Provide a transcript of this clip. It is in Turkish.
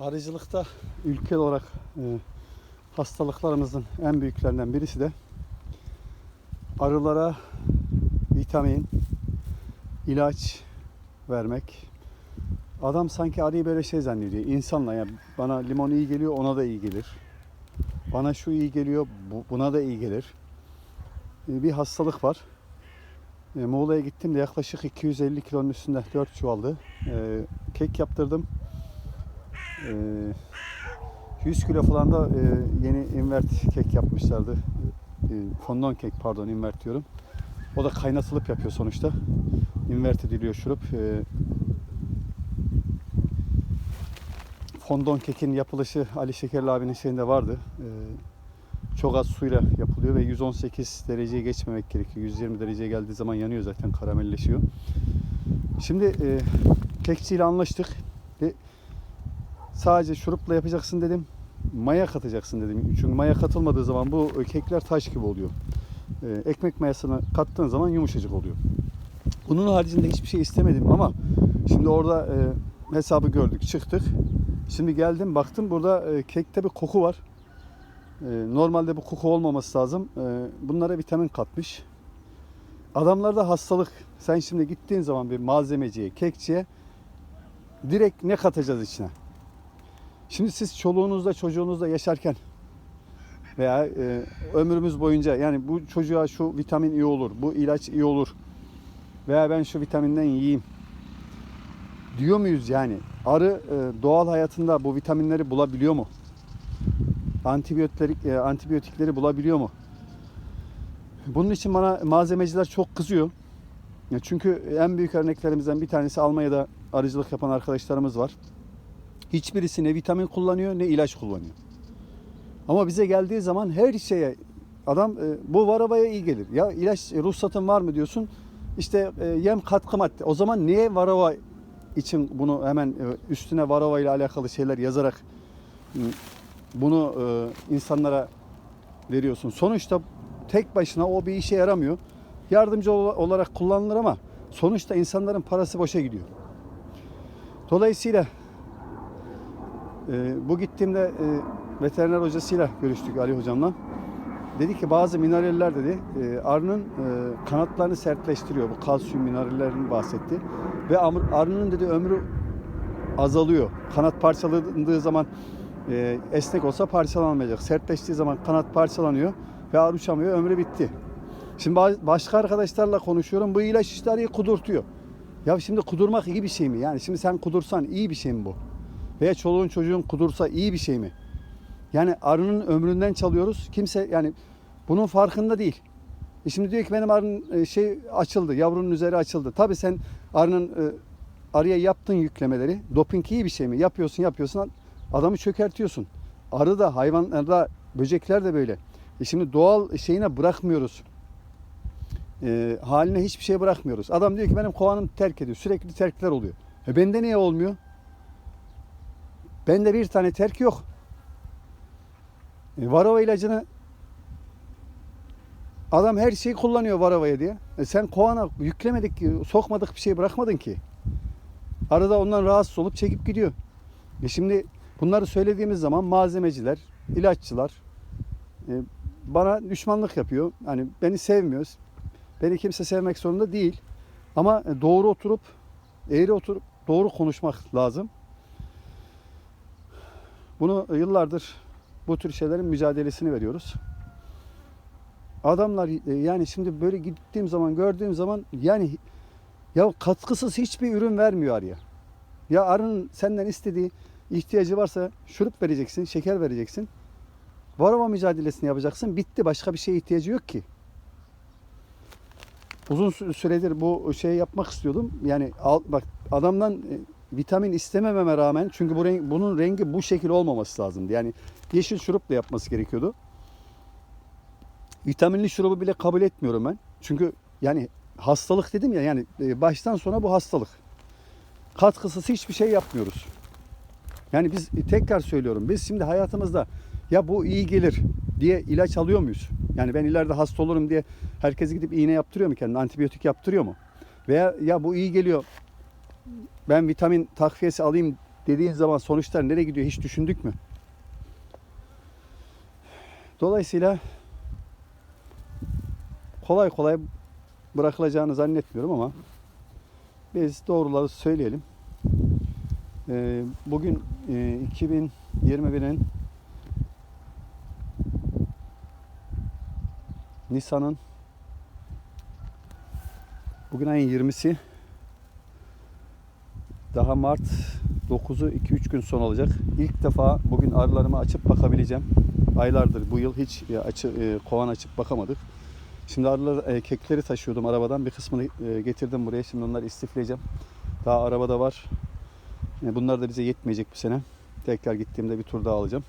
Arıcılıkta ülke olarak e, hastalıklarımızın en büyüklerinden birisi de arılara vitamin, ilaç vermek. Adam sanki arıyı böyle şey zannediyor. İnsanla yani bana limon iyi geliyor ona da iyi gelir. Bana şu iyi geliyor bu- buna da iyi gelir. E, Bir hastalık var. E, Muğla'ya gittim de yaklaşık 250 kilonun üstünde 4 çuvaldı. E, kek yaptırdım. E, 100 kilo falan da e, yeni invert kek yapmışlardı. E, fondant kek pardon invert diyorum. O da kaynatılıp yapıyor sonuçta. Invert ediliyor şurup. E, fondant kekin yapılışı Ali Şekerli abinin şeyinde vardı. Çok az suyla yapılıyor ve 118 dereceye geçmemek gerekiyor. 120 dereceye geldiği zaman yanıyor zaten karamelleşiyor. Şimdi kekçiyle anlaştık. Sadece şurupla yapacaksın dedim. Maya katacaksın dedim. Çünkü maya katılmadığı zaman bu kekler taş gibi oluyor. E, ekmek mayasını kattığın zaman yumuşacık oluyor. Bunun haricinde hiçbir şey istemedim ama şimdi orada e, hesabı gördük, çıktık. Şimdi geldim baktım burada e, kekte bir koku var. E, normalde bu koku olmaması lazım. E, bunlara vitamin katmış. Adamlarda hastalık. Sen şimdi gittiğin zaman bir malzemeciye, kekçiye direkt ne katacağız içine? Şimdi siz çoluğunuzla çocuğunuzla yaşarken veya e, ömrümüz boyunca yani bu çocuğa şu vitamin iyi olur, bu ilaç iyi olur veya ben şu vitaminden yiyeyim diyor muyuz yani? Arı e, doğal hayatında bu vitaminleri bulabiliyor mu? Antibiyotikleri, e, antibiyotikleri bulabiliyor mu? Bunun için bana malzemeciler çok kızıyor. Çünkü en büyük örneklerimizden bir tanesi Almanya'da arıcılık yapan arkadaşlarımız var. Hiçbirisi ne vitamin kullanıyor ne ilaç kullanıyor. Ama bize geldiği zaman her şeye adam e, bu varavaya iyi gelir. Ya ilaç e, ruhsatın var mı diyorsun. İşte e, yem katkı madde. O zaman niye varava için bunu hemen e, üstüne varava ile alakalı şeyler yazarak e, bunu e, insanlara veriyorsun. Sonuçta tek başına o bir işe yaramıyor. Yardımcı ol- olarak kullanılır ama sonuçta insanların parası boşa gidiyor. Dolayısıyla e, bu gittiğimde e, veteriner hocasıyla görüştük Ali hocamla. Dedi ki bazı mineraller dedi e, arının e, kanatlarını sertleştiriyor. Bu kalsiyum minerallerini bahsetti. Ve arının dedi ömrü azalıyor. Kanat parçalandığı zaman e, esnek olsa parçalanmayacak. Sertleştiği zaman kanat parçalanıyor ve arı uçamıyor. Ömrü bitti. Şimdi ba- başka arkadaşlarla konuşuyorum. Bu ilaç işte arıyı kudurtuyor. Ya şimdi kudurmak iyi bir şey mi? Yani şimdi sen kudursan iyi bir şey mi bu? Veya çoluğun çocuğun kudursa iyi bir şey mi? Yani arının ömründen çalıyoruz. Kimse yani bunun farkında değil. E şimdi diyor ki benim arının e, şey açıldı, yavrunun üzeri açıldı. Tabii sen arının e, arıya yaptığın yüklemeleri, doping iyi bir şey mi? Yapıyorsun, yapıyorsun, adamı çökertiyorsun. Arı da, hayvanlarda, böcekler de böyle. E şimdi doğal şeyine bırakmıyoruz. E, haline hiçbir şey bırakmıyoruz. Adam diyor ki benim kovanım terk ediyor. Sürekli terkler oluyor. E bende niye olmuyor? Bende bir tane terk yok. E, varova ilacını adam her şeyi kullanıyor varovaya diye. E, sen kovana yüklemedik sokmadık bir şey bırakmadın ki. Arada ondan rahatsız olup çekip gidiyor. E şimdi bunları söylediğimiz zaman malzemeciler, ilaççılar e, bana düşmanlık yapıyor. Hani beni sevmiyor. Beni kimse sevmek zorunda değil. Ama e, doğru oturup, eğri oturup doğru konuşmak lazım. Bunu yıllardır bu tür şeylerin mücadelesini veriyoruz. Adamlar e, yani şimdi böyle gittiğim zaman gördüğüm zaman yani ya katkısız hiçbir ürün vermiyor arıya. Ya arının senden istediği ihtiyacı varsa şurup vereceksin, şeker vereceksin. Varava mücadelesini yapacaksın. Bitti. Başka bir şeye ihtiyacı yok ki. Uzun sü- süredir bu şeyi yapmak istiyordum. Yani al, bak adamdan e, vitamin istemememe rağmen çünkü bu renk, bunun rengi bu şekil olmaması lazımdı. Yani yeşil şurupla yapması gerekiyordu. Vitaminli şurubu bile kabul etmiyorum ben. Çünkü yani hastalık dedim ya yani e, baştan sona bu hastalık. Katkısız hiçbir şey yapmıyoruz. Yani biz e, tekrar söylüyorum biz şimdi hayatımızda ya bu iyi gelir diye ilaç alıyor muyuz? Yani ben ileride hasta olurum diye herkes gidip iğne yaptırıyor mu kendine? Antibiyotik yaptırıyor mu? Veya ya bu iyi geliyor ben vitamin takviyesi alayım dediğin zaman sonuçlar nereye gidiyor hiç düşündük mü? Dolayısıyla kolay kolay bırakılacağını zannetmiyorum ama biz doğruları söyleyelim. Ee, bugün e, 2021'in Nisan'ın bugün ayın 20'si daha Mart 9'u 2-3 gün sonra olacak. İlk defa bugün arılarımı açıp bakabileceğim. Aylardır bu yıl hiç e, açı, e, kovan açıp bakamadık. Şimdi arılar e, kekleri taşıyordum arabadan. Bir kısmını e, getirdim buraya. Şimdi onları istifleyeceğim. Daha arabada var. E, bunlar da bize yetmeyecek bu sene. Tekrar gittiğimde bir tur daha alacağım.